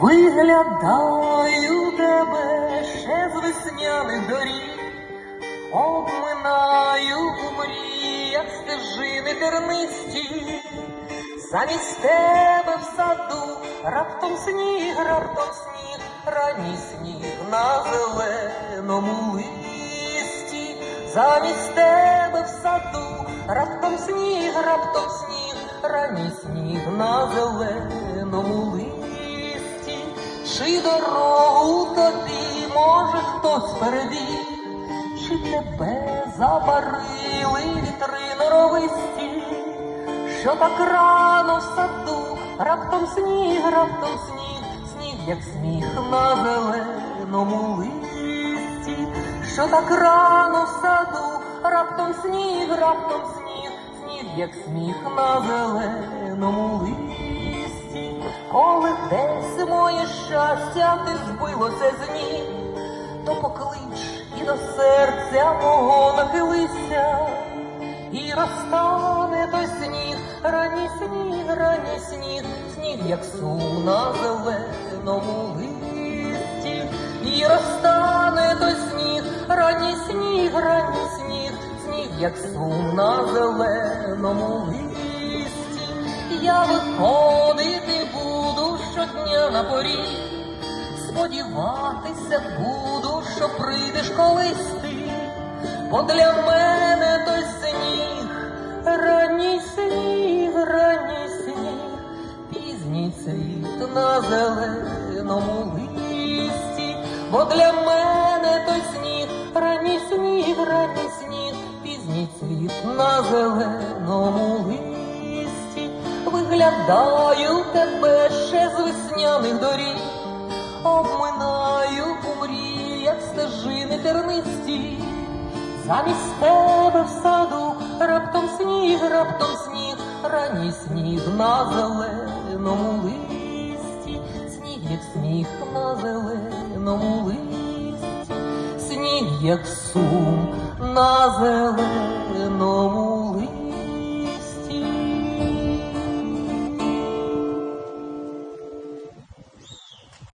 Виглядаю тебе ще з весняних доріг, обминаю у мріях стежини тернисті, замість тебе в саду раптом сніг, раптом сніг, ранній сніг на зеленому листі, замість тебе в саду раптом сніг, раптом сніг, ранній сніг на зеленому листі. Чи дорогу тобі може хтось перевів, чи тебе забарили вітри норовисті, що так рано в саду, раптом сніг, раптом сніг, сніг, як сміх на зеленому листі, що так рано в саду, раптом сніг, раптом сніг, сніг, як сміх на зеленому моє щастя ти збилося з ніг, то поклич і до серця мого нахилися, і розтане той сніг, ранній сніг, ранній сніг, сніг, як сум на зеленому листі, і розтане той сніг, ранній сніг, ранній сніг, сніг, як сум на зеленому листі. Я щодня на поріг, сподіватися буду, що прийдеш колись ти, бо для мене той сніг, ранній сніг, ранній сніг, пізній цвіт на зеленому листі, бо для мене той сніг, ранній сніг, ранній сніг, пізній цвіт на зеленому Виглядаю тебе ще з весняних доріг, обминаю у мріях стежини тернисті, замість тебе в саду раптом сніг, раптом сніг, ранній сніг на зеленому листі, сніг, як сміх на зеленому листі, сніг, як сум на зеленому.